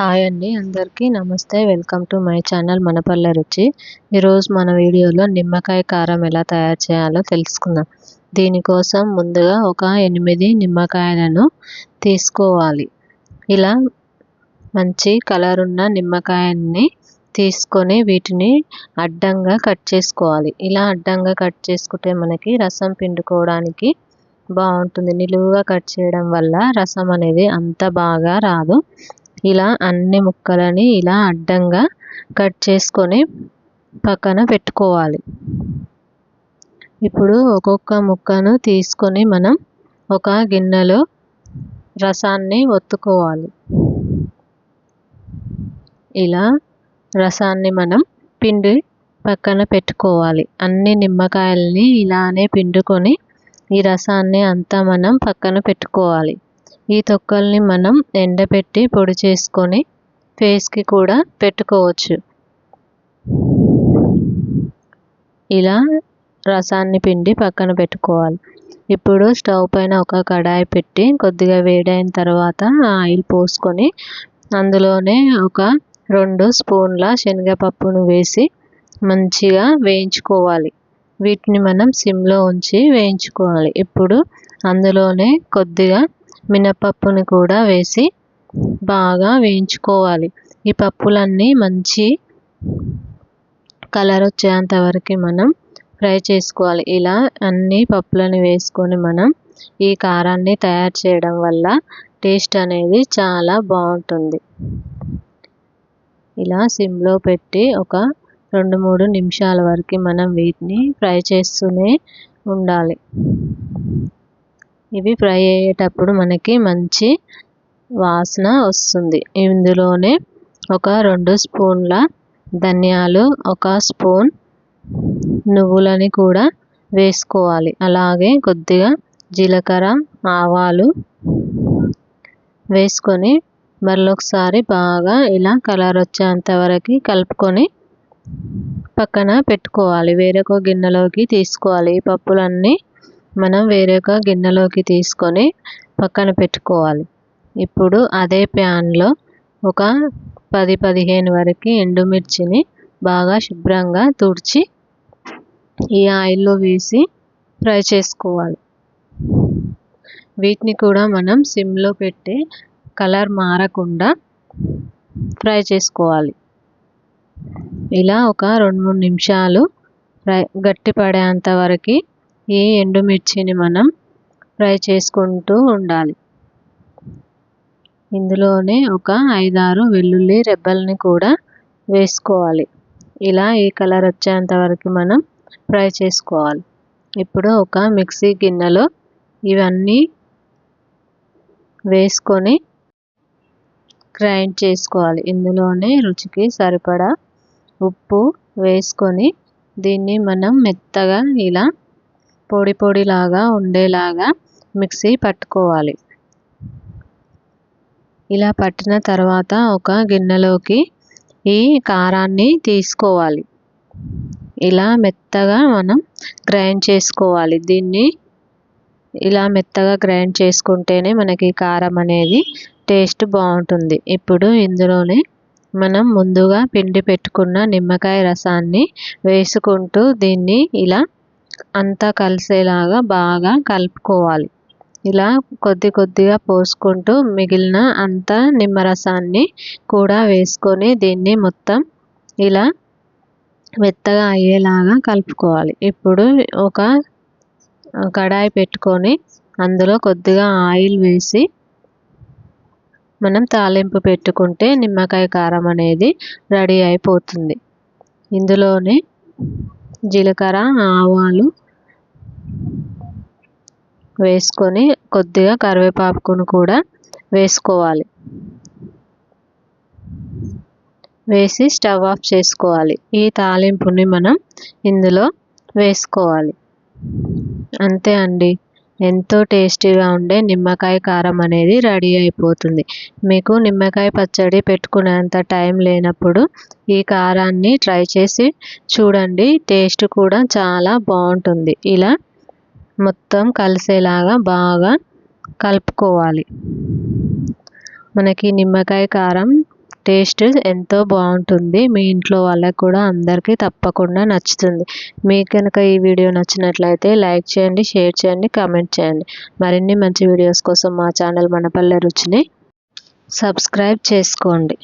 Hi అండి అందరికీ నమస్తే. Welcome to my channel Manapalle Ruchi. ఈరోజు మన వీడియోలో నిమ్మకాయ కారం ఎలా తయారు చేయాలో తెలుసుకుందాం. దీనికోసం ముందుగా ఒక ఎనిమిది నిమ్మకాయలను తీసుకోవాలి. ఇలా మంచి కలర్ ఉన్న నిమ్మకాయని తీసుకొని వీటిని అడ్డంగా కట్ చేసుకోవాలి. ఇలా అడ్డంగా కట్ చేసుకుంటే మనకి రసం పిండుకోవడానికి బాగుంటుంది. నిలువుగా కట్ చేయడం వల్ల రసం అనేది అంత బాగా రాదు. ఇలా అన్ని ముక్కలని ఇలా అడ్డంగా కట్ చేసుకొని పక్కన పెట్టుకోవాలి. ఇప్పుడు ఒక్కొక్క ముక్కను తీసుకొని మనం ఒక గిన్నెలో రసాన్ని ఒత్తుకోవాలి. ఇలా రసాన్ని మనం పిండి పక్కన పెట్టుకోవాలి. అన్ని నిమ్మకాయల్ని ఇలానే పిండుకొని ఈ రసాన్ని అంతా మనం పక్కన పెట్టుకోవాలి. ఈ తొక్కల్ని మనం ఎండబెట్టి పొడి చేసుకొని ఫేస్కి కూడా పెట్టుకోవచ్చు. ఇలా రసాన్ని పిండి పక్కన పెట్టుకోవాలి. ఇప్పుడు స్టవ్ పైన ఒక కడాయి పెట్టి కొద్దిగా వేడైన తర్వాత ఆయిల్ పోసుకొని అందులోనే ఒక రెండు స్పూన్ల శనగపప్పును వేసి మంచిగా వేయించుకోవాలి. వీటిని మనం సిమ్లో ఉంచి వేయించుకోవాలి. ఇప్పుడు అందులోనే కొద్దిగా మినపప్పుని కూడా వేసి బాగా వేయించుకోవాలి. ఈ పప్పులన్నీ మంచి కలర్ వచ్చేంత వరకు మనం ఫ్రై చేసుకోవాలి. ఇలా అన్ని పప్పులను వేసుకొని మనం ఈ కారాన్ని తయారు చేయడం వల్ల టేస్ట్ అనేది చాలా బాగుంటుంది. ఇలా సిమ్లో పెట్టి ఒక రెండు మూడు నిమిషాల వరకు మనం వీటిని ఫ్రై చేస్తూనే ఉండాలి. ఇవి ఫ్రై అయ్యేటప్పుడు మనకి మంచి వాసన వస్తుంది. ఇందులోనే ఒక రెండు స్పూన్ల ధనియాలు ఒక స్పూన్ నువ్వులని కూడా వేసుకోవాలి. అలాగే కొద్దిగా జీలకర్ర ఆవాలు వేసుకొని మరొకసారి బాగా ఇలా కలర్ వచ్చేంత వరకు కలుపుకొని పక్కన పెట్టుకోవాలి. వేరొక గిన్నెలోకి తీసుకోవాలి. ఈ పప్పులన్నీ మనం వేరొక గిన్నెలోకి తీసుకొని పక్కన పెట్టుకోవాలి. ఇప్పుడు అదే ప్యాన్లో ఒక పది పదిహేను వరకు ఎండుమిర్చిని బాగా శుభ్రంగా తుడిచి ఈ ఆయిల్లో వేసి ఫ్రై చేసుకోవాలి. వీటిని కూడా మనం సిమ్లో పెట్టి కలర్ మారకుండా ఫ్రై చేసుకోవాలి. ఇలా ఒక రెండు మూడు నిమిషాలు ఫ్రై గట్టి పడేంత వరకు ఈ ఎండుమిర్చిని మనం ఫ్రై చేసుకుంటూ ఉండాలి. ఇందులోనే ఒక ఐదారు వెల్లుల్లి రెబ్బల్ని కూడా వేసుకోవాలి. ఇలా ఈ కలర్ వచ్చేంత వరకు మనం ఫ్రై చేసుకోవాలి. ఇప్పుడు ఒక మిక్సీ గిన్నెలో ఇవన్నీ వేసుకొని గ్రైండ్ చేసుకోవాలి. ఇందులోనే రుచికి సరిపడా ఉప్పు వేసుకొని దీన్ని మనం మెత్తగా ఇలా పొడి పొడిలాగా ఉండేలాగా మిక్సీ పట్టుకోవాలి. ఇలా పట్టిన తర్వాత ఒక గిన్నెలోకి ఈ కారాన్ని తీసుకోవాలి. ఇలా మెత్తగా మనం గ్రైండ్ చేసుకోవాలి. దీన్ని ఇలా మెత్తగా గ్రైండ్ చేసుకుంటేనే మనకి కారం అనేది టేస్ట్ బాగుంటుంది. ఇప్పుడు ఇందులోనే మనం ముందుగా పిండి పెట్టుకున్న నిమ్మకాయ రసాన్ని వేసుకుంటూ దీన్ని ఇలా అంతా కలిసేలాగా బాగా కలుపుకోవాలి. ఇలా కొద్ది కొద్దిగా పోసుకుంటూ మిగిలిన అంత నిమ్మరసాన్ని కూడా వేసుకొని దీన్ని మొత్తం ఇలా మెత్తగా అయ్యేలాగా కలుపుకోవాలి. ఇప్పుడు ఒక కడాయి పెట్టుకొని అందులో కొద్దిగా ఆయిల్ వేసి మనం తాలింపు పెట్టుకుంటే నిమ్మకాయ కారం అనేది రెడీ అయిపోతుంది. ఇందులోనే జీలకర్ర ఆవాలు వేసుకొని కొద్దిగా కరివేపాకును కూడా వేసుకోవాలి. వేసి స్టవ్ ఆఫ్ చేసుకోవాలి. ఈ తాలింపుని మనం ఇందులో వేసుకోవాలి. అంతే అండి. ఎంతో టేస్టీగా ఉండే నిమ్మకాయ కారం అనేది రెడీ అయిపోతుంది. మీకు నిమ్మకాయ పచ్చడి పెట్టుకునేంత టైం లేనప్పుడు ఈ కారాన్ని ట్రై చేసి చూడండి. టేస్ట్ కూడా చాలా బాగుంటుంది. ఇలా మొత్తం కలిసేలాగా బాగా కలుపుకోవాలి. మనకి నిమ్మకాయ కారం టేస్ట్ ఎంతో బాగుంటుంది. మీ ఇంట్లో వాళ్ళకి కూడా అందరికీ తప్పకుండా నచ్చుతుంది. మీకు కనుక ఈ వీడియో నచ్చినట్లయితే లైక్ చేయండి షేర్ చేయండి కామెంట్ చేయండి. మరిన్ని మంచి వీడియోస్ కోసం మా ఛానల్ మనపల్లె రుచిని సబ్స్క్రైబ్ చేసుకోండి.